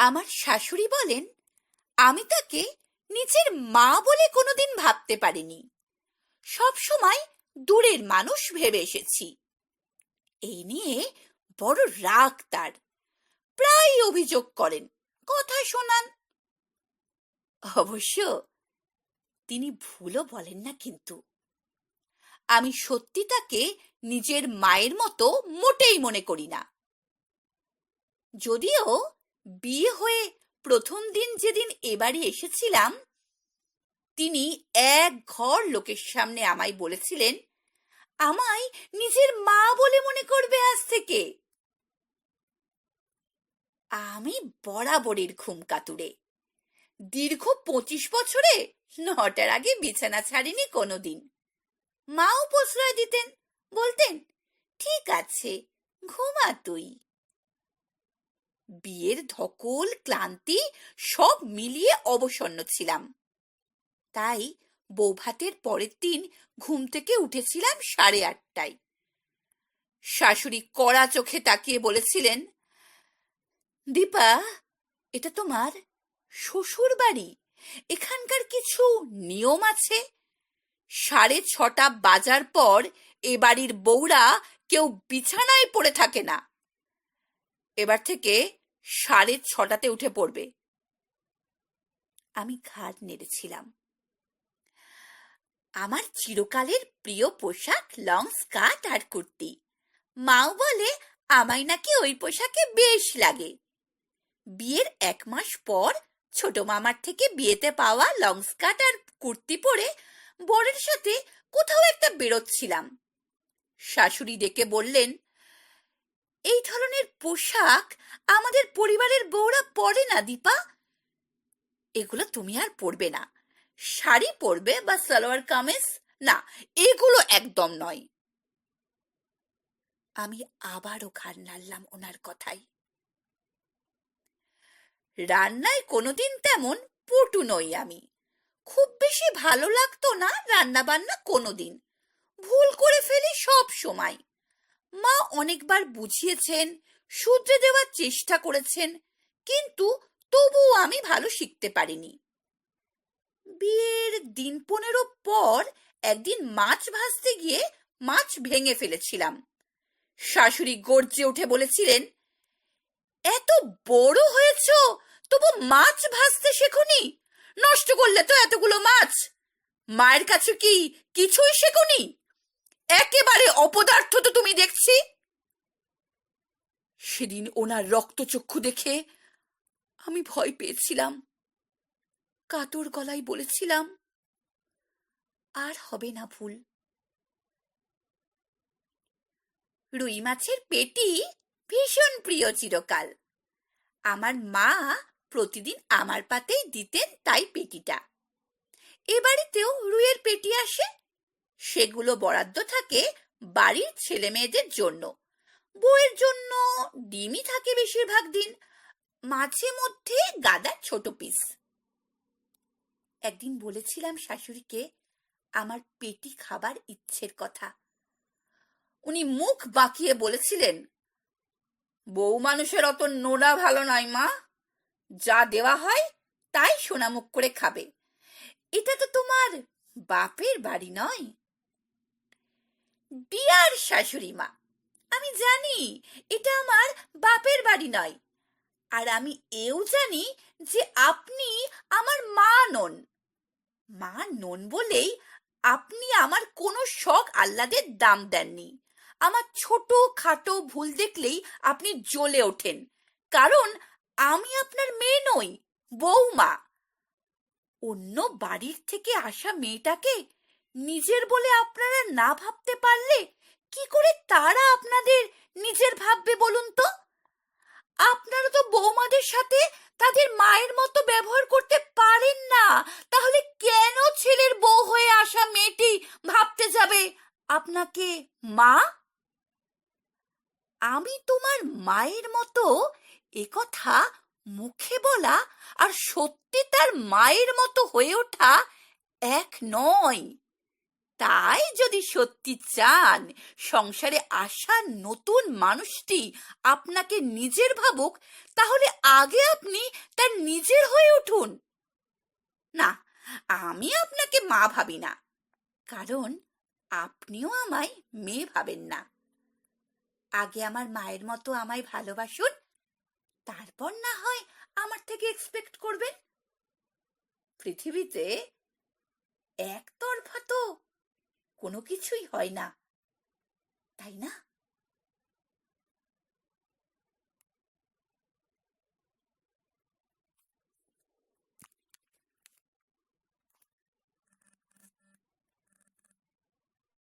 আমার শাশুড়ি বলেন, আমি তাকে নিজের মা বলে কোনোদিন ভাবতে পারিনি। সব সময় দূরের মানুষ ভেবে এসেছি। এই নিয়ে বড় রাগ তার। প্রায় অভিযোগ করেন, কথা শোনান। অবশ্য তিনি ভুলও বলেন না কিন্তু। আমি সত্যি তাকে নিজের মায়ের মতো মোটেই মনে করি না। যদিও বিয়ে হয়ে প্রথম দিন যেদিন এবাড়ি এসেছিলাম, তিনি এক ঘর লোকের সামনে আমায় বলেছিলেন, আমায় নিজের মা বলে মনে করবে আজ থেকে। আমি বরাবরের ঘুম কাতুরে। দীর্ঘ পঁচিশ বছরে নটার আগে বিছানা ছাড়িনি কোনোদিন। মাও প্রশ্রয় দিতেন, বলতেন, ঠিক আছে, ঘুমা তুই। বিয়ের ধকল, ক্লান্তি সব মিলিয়ে অবসন্ন ছিলাম। তাই বৌভাতের পরের দিন ঘুম থেকে উঠেছিলাম সাড়ে আটটায়। শাশুড়ি কড়া চোখে তাকিয়ে বলেছিলেন, দীপা, এটা তোমার শ্বশুর বাড়ি এখানকার কিছু নিয়ম আছে? সাড়ে ছটা বাজার পর এ বাড়ির বউরা কেউ বিছানায় পড়ে থাকে না। এবার থেকে সাড়ে ছটাতে উঠে পড়বে। আমি ঘাট নেড়েছিলাম। আমার চিরকালের প্রিয় পোশাক লং স্কার্ট আর কুর্তি। মাও বলে, আমায় নাকি ওই পোশাকে বেশ লাগে। বিয়ের এক মাস পর ছোট মামার থেকে বিয়েতে পাওয়া লং স্কার্ট আর কুর্তি পরে বরের সাথে কোথাও একটা বেরোচ্ছিলাম। শাশুড়ি ডেকে বললেন এই ধরনের পোশাক আমাদের পরিবারের বউরা পরে না, দীপা। এগুলো তুমি আর পরবে না। শাড়ি পরবে বা সালোয়ার কামিজ? না, এগুলো একদম নয়। আমি আবারও ঘাড় নাড়লাম ওনার কথাই রান্নায় কোনোদিন তেমন পটু নই আমি। খুব বেশি ভালো লাগতো না রান্না বান্না কোনোদিন। ভুল করে ফেলি সব সময়। মা অনেকবার বুঝিয়েছেন, শুধরে দেওয়ার চেষ্টা করেছেন, কিন্তু তবুও আমি ভালো শিখতে পারিনি। বিয়ের দিন পনেরো পর একদিন মাছ ভাজতে গিয়ে মাছ ভেঙে ফেলেছিলাম। শাশুড়ি গর্জে উঠে বলেছিলেন, এত বড় হয়েছ, তবু মাছ ভাজতে শেখনি? নষ্ট করলে তো এতগুলো মাছ। মায়ের কাছে কি কিছুই শেখনি? একেবারে অপদার্থ তো তুমি দেখছি। সেদিন ওনার রক্তচক্ষু দেখে আমি ভয় পেয়েছিলাম। কাতর গলায় বলেছিলাম, আর হবে না ভুল। রুই মাছের পেটি ভীষণ প্রিয় চিরকাল। আমার মা প্রতিদিন আমার পাতেই দিতেন তাই পেটিটা। এ বাড়িতেও রুইয়ের পেটি আসে সেগুলো বরাদ্দ থাকে বাড়ির ছেলে মেয়েদের জন্য। বউয়ের জন্য ডিমই থাকে বেশিরভাগ দিন, মাঝে মধ্যে গাদার ছোট পিস একদিন বলেছিলাম শাশুড়িকে, আমার পেটি খাবার ইচ্ছের কথা। উনি মুখ বাঁকিয়ে বলেছিলেন, বউ মানুষের অত নোড়া ভালো নয় মা। যা দেওয়া হয় তাই সোনামুখ করে খাবে। এটা তো তোমার বাপের বাড়ি নয়। ডিয়ার শাশুড়ি মা। আমি জানি এটা আমার বাপের বাড়ি নয়। আর আমি এও জানি যে আপনি আমার মা নন। মা নন বলেই আপনি আমার কোনো শখ আহ্লাদের দাম দেননি। আমার ছোট খাটো ভুল দেখলেই আপনি জ্বলে ওঠেন। কারণ আমি আপনার মেয়ে নই বৌমা অন্য বাড়ির থেকে আসা মেয়েটাকে নিজের বলে আপনারা না ভাবতে পারলে কি করে তারা আপনাদের নিজের ভাববে বলুন তো? আপনারা তো বৌমাদের সাথে তাদের মায়ের মতো ব্যবহার করতে পারেন না। তাহলে কেন ছেলের বউ হয়ে আসা মেয়েটি ভাবতে যাবে? আপনাকে মা? আমি তোমার মায়ের মতো একথা মুখে বলা আর সত্যি তার মায়ের মতো হয়ে ওঠা এক নয়। তাই যদি সত্যি চান, সংসারে আসা নতুন মানুষটি আপনাকে নিজের ভাবুক, তাহলে আগে আপনি তার নিজের হয়ে উঠুন। না, আমি আপনাকে মা ভাবি না, কারণ আপনিও আমায় মেয়ে ভাবেন না। আগে আমার মায়ের মতো আমায় ভালোবাসুন, তারপর না হয় আমার থেকে এক্সপেক্ট করবেন। পৃথিবীতে একতরফা তো কোনো কিছুই হয় না। তাই না?